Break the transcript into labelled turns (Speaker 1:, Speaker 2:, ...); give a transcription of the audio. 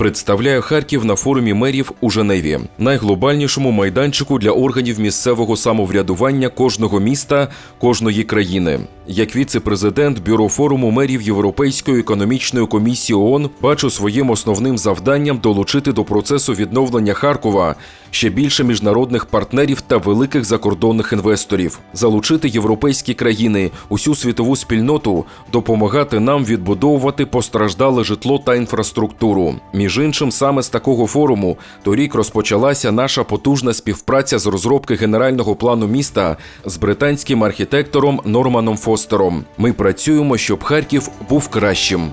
Speaker 1: представляє Харків на форумі мерів у Женеві, найглобальнішому майданчику для органів місцевого самоврядування кожного міста, кожної країни. Як віце-президент бюро форуму мерів Європейської економічної комісії ООН бачу своїм основним завданням долучити до процесу відновлення Харкова ще більше міжнародних партнерів та великих закордонних інвесторів, залучити європейські країни, усю світову спільноту, допомагати нам відбудовувати постраждале житло та інфраструктуру. Між іншим, саме з такого форуму торік розпочалася наша потужна співпраця з розробки генерального плану міста з британським архітектором Норманом Фостером. Ми працюємо, щоб Харків був кращим.